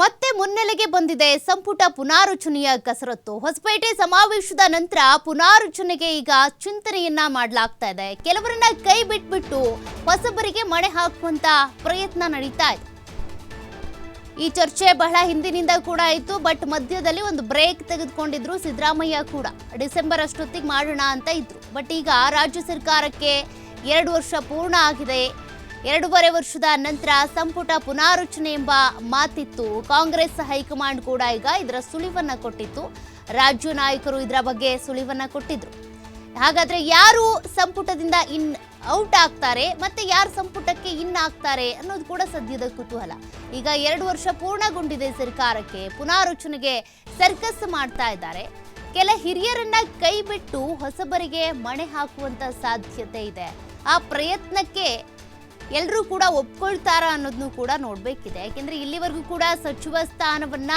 ಮತ್ತೆ ಮುನ್ನೆಲೆಗೆ ಬಂದಿದೆ. ಸಂಪುಟ ಪುನಾರಚನೆಯ ಕಸರತ್ತು. ಹೊಸಪೇಟೆ ಸಮಾವೇಶದ ನಂತರ ಪುನಾರಚನೆಗೆ ಈಗ ಚಿಂತನೆಯನ್ನ ಮಾಡಲಾಗ್ತಾ ಇದೆ. ಕೆಲವರನ್ನ ಕೈ ಬಿಟ್ಬಿಟ್ಟು ಹೊಸಬರಿಗೆ ಮಣೆ ಹಾಕುವಂತ ಪ್ರಯತ್ನ ನಡೀತಾ ಇದೆ. ಈ ಚರ್ಚೆ ಬಹಳ ಹಿಂದಿನಿಂದ ಕೂಡ ಇತ್ತು. ಬಟ್ ಮಧ್ಯದಲ್ಲಿ ಒಂದು ಬ್ರೇಕ್ ತೆಗೆದುಕೊಂಡಿದ್ರು ಸಿದ್ದರಾಮಯ್ಯ ಕೂಡ. ಡಿಸೆಂಬರ್ ಅಷ್ಟೊತ್ತಿಗೆ ಮಾಡೋಣ ಅಂತ ಇದ್ರು. ಬಟ್ ಈಗ ರಾಜ್ಯ ಸರ್ಕಾರಕ್ಕೆ ಎರಡು ವರ್ಷ ಪೂರ್ಣ ಆಗಿದೆ. ಎರಡೂವರೆ ವರ್ಷದ ನಂತರ ಸಂಪುಟ ಪುನಾರಚನೆ ಎಂಬ ಮಾತಿತ್ತು. ಕಾಂಗ್ರೆಸ್ ಹೈಕಮಾಂಡ್ ಕೂಡ ಈಗ ಇದರ ಸುಳಿವನ್ನ ಕೊಟ್ಟಿತ್ತು. ರಾಜ್ಯ ನಾಯಕರು ಇದರ ಬಗ್ಗೆ ಸುಳಿವನ್ನ ಕೊಟ್ಟಿದ್ರು. ಹಾಗಾದ್ರೆ ಯಾರು ಸಂಪುಟದಿಂದ ಇನ್, ಔಟ್ ಆಗ್ತಾರೆ ಮತ್ತೆ ಯಾರು ಸಂಪುಟಕ್ಕೆ ಇನ್ ಆಗ್ತಾರೆ ಅನ್ನೋದು ಕೂಡ ಸದ್ಯದ ಕುತೂಹಲ. ಈಗ ಎರಡು ವರ್ಷ ಪೂರ್ಣಗೊಂಡಿದೆ ಸರ್ಕಾರಕ್ಕೆ, ಪುನಾರಚನೆಗೆ ಸರ್ಕಸ್ ಮಾಡ್ತಾ ಇದ್ದಾರೆ. ಕೆಲ ಹಿರಿಯರನ್ನ ಕೈ ಬಿಟ್ಟು ಹೊಸಬರಿಗೆ ಮಣೆ ಹಾಕುವಂತ ಸಾಧ್ಯತೆ ಇದೆ. ಆ ಪ್ರಯತ್ನಕ್ಕೆ ಎಲ್ಲರೂ ಕೂಡ ಒಪ್ಕೊಳ್ತಾರ ಅನ್ನೋದನ್ನು ಕೂಡ ನೋಡಬೇಕಿದೆ. ಯಾಕೆಂದ್ರೆ ಇಲ್ಲಿವರೆಗೂ ಕೂಡ ಸಚಿವ ಸ್ಥಾನವನ್ನ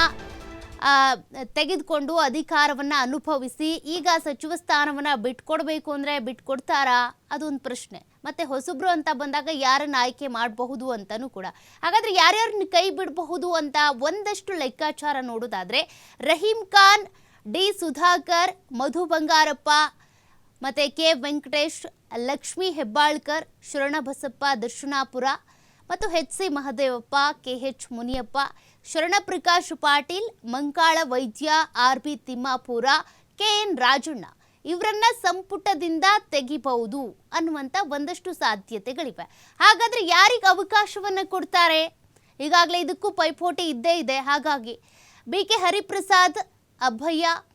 ತೆಗೆದುಕೊಂಡು ಅಧಿಕಾರವನ್ನ ಅನುಭವಿಸಿ ಈಗ ಸಚಿವ ಸ್ಥಾನವನ್ನ ಬಿಟ್ಕೊಡ್ಬೇಕು ಅಂದ್ರೆ ಬಿಟ್ಕೊಡ್ತಾರಾ? ಅದೊಂದು ಪ್ರಶ್ನೆ. ಮತ್ತೆ ಹೊಸಬ್ರು ಅಂತ ಬಂದಾಗ ಯಾರನ್ನ ಆಯ್ಕೆ ಮಾಡಬಹುದು ಅಂತಲೂ ಕೂಡ. ಹಾಗಾದ್ರೆ ಯಾರ್ಯಾರನ್ನ ಕೈ ಬಿಡಬಹುದು ಅಂತ ಒಂದಷ್ಟು ಲೆಕ್ಕಾಚಾರ ನೋಡೋದಾದ್ರೆ ರಹೀಂ ಖಾನ್, ಡಿ ಸುಧಾಕರ್, ಮಧು ಬಂಗಾರಪ್ಪ, ಮತ್ತೆ ಕೆ ವೆಂಕಟೇಶ್ ಲಕ್ಷ್ಮೀ ಹೆಬ್ಬಾಳ್ಕರ್ ಶರಣಬಸಪ್ಪ ದರ್ಶನಾಪುರ ಮತ್ತು H C Mahadevappa K H Muniyappa Sharanprakash Patil Mankal Vaidya R B Timmapur K N Rajanna ಇವರನ್ನ ಸಂಪುಟದಿಂದ ತೆಗಿಬಹುದು ಅನ್ನುವಂಥ ಒಂದಷ್ಟು ಸಾಧ್ಯತೆಗಳಿವೆ. ಹಾಗಾದ್ರೆ ಯಾರಿಗೆ ಅವಕಾಶವನ್ನ ಕೊಡ್ತಾರೆ? ಈಗಾಗಲೇ ಇದಕ್ಕೂ ಪೈಪೋಟಿ ಇದ್ದೇ ಇದೆ. ಹಾಗಾಗಿ ಬಿ ಕೆ ಹರಿಪ್ರಸಾದ್ ಅಭಯ ಆ,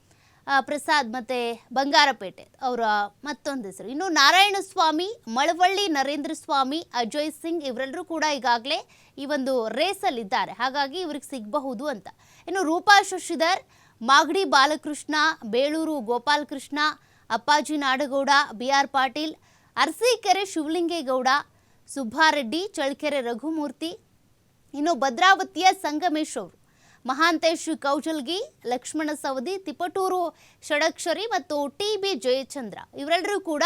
ಪ್ರಸಾದ್ ಮತ್ತೆ ಬಂಗಾರಪೇಟೆ, ಅವರ ಮತ್ತೊಂದು ಹೆಸರು. ಇನ್ನು ನಾರಾಯಣ ಸ್ವಾಮಿ ಮಳವಳ್ಳಿ ನರೇಂದ್ರ ಸ್ವಾಮಿ ಅಜಯ್ ಸಿಂಗ್ ಇವರೆಲ್ಲರೂ ಕೂಡ ಈಗಾಗಲೇ ಈ ಒಂದು ರೇಸಲ್ಲಿದ್ದಾರೆ. ಹಾಗಾಗಿ ಇವ್ರಿಗೆ ಸಿಗಬಹುದು ಅಂತ. ಇನ್ನು ರೂಪಾ ಶಶಿಧರ್, ಮಾಗಡಿ ಬಾಲಕೃಷ್ಣ, ಬೇಳೂರು ಗೋಪಾಲಕೃಷ್ಣ, ಅಪ್ಪಾಜಿ ನಾಡಗೌಡ, ಬಿ ಆರ್ ಪಾಟೀಲ್, ಅರಸೀಕೆರೆ ಶಿವಲಿಂಗೇಗೌಡ, ಸುಬ್ಬಾರೆಡ್ಡಿ, ಚಳ್ಳಕೆರೆ ರಘುಮೂರ್ತಿ, ಇನ್ನು ಭದ್ರಾವತಿಯ ಸಂಗಮೇಶ್ ಅವರು. ಮಹಾಂತೇಶ್ ಕೌಜಲ್ಗಿ ಲಕ್ಷ್ಮಣ ಸವದಿ ತಿಪಟೂರು ಷಡಕ್ಷರಿ ಮತ್ತು ಟಿ ಬಿ ಜಯಚಂದ್ರ. ಇವರೆಲ್ಲರೂ ಕೂಡ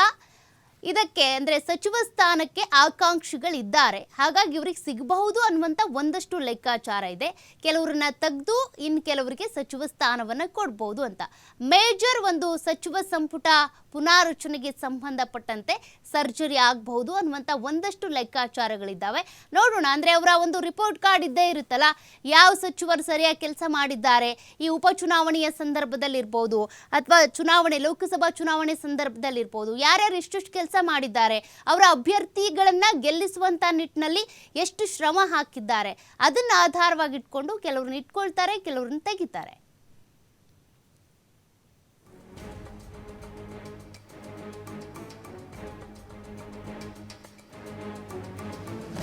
ಇದಕ್ಕೆ ಅಂದರೆ ಸಚಿವ ಸ್ಥಾನಕ್ಕೆ ಆಕಾಂಕ್ಷಿಗಳಿದ್ದಾರೆ. ಹಾಗಾಗಿ ಇವ್ರಿಗೆ ಸಿಗಬಹುದು ಅನ್ನುವಂಥ ಒಂದಷ್ಟು ಲೆಕ್ಕಾಚಾರ ಇದೆ. ಕೆಲವರನ್ನ ತೆಗೆದು ಇನ್ನು ಕೆಲವರಿಗೆ ಸಚಿವ ಸ್ಥಾನವನ್ನು ಕೊಡ್ಬೋದು ಅಂತ. ಮೇಜರ್ ಒಂದು ಸಚಿವ ಸಂಪುಟ ಪುನಾರಚನೆಗೆ ಸಂಬಂಧಪಟ್ಟಂತೆ ಸರ್ಜರಿ ಆಗಬಹುದು ಅನ್ನುವಂಥ ಒಂದಷ್ಟು ಲೆಕ್ಕಾಚಾರಗಳಿದ್ದಾವೆ. ನೋಡೋಣ, ಅಂದರೆ ಅವರ ಒಂದು ರಿಪೋರ್ಟ್ ಕಾರ್ಡ್ ಇದ್ದೇ ಇರುತ್ತಲ್ಲ, ಯಾವ ಸಚಿವರು ಸರಿಯಾಗಿ ಕೆಲಸ ಮಾಡಿದ್ದಾರೆ, ಈ ಉಪಚುನಾವಣೆಯ ಸಂದರ್ಭದಲ್ಲಿರ್ಬೋದು, ಅಥವಾ ಚುನಾವಣೆ, ಲೋಕಸಭಾ ಚುನಾವಣೆ ಸಂದರ್ಭದಲ್ಲಿರ್ಬೋದು, ಯಾರ್ಯಾರು ಎಷ್ಟೆಷ್ಟು ಕೆಲಸ ಮಾಡಿದ್ದಾರೆ. ಅವರ ಅಭ್ಯರ್ಥಿಗಳನ್ನ ಗೆಲ್ಲಿಸುವಂತ ನಿಟ್ಟಿನಲ್ಲಿ ಎಷ್ಟು ಶ್ರಮ ಹಾಕಿದ್ದಾರೆ. ಅದನ್ನ ಆಧಾರವಾಗಿಟ್ಕೊಂಡು ಕೆಲವ್ರನ್ನ ಇಟ್ಕೊಳ್ತಾರೆ ಕೆಲವ್ರನ್ನ ತೆಗಿತಾರೆ.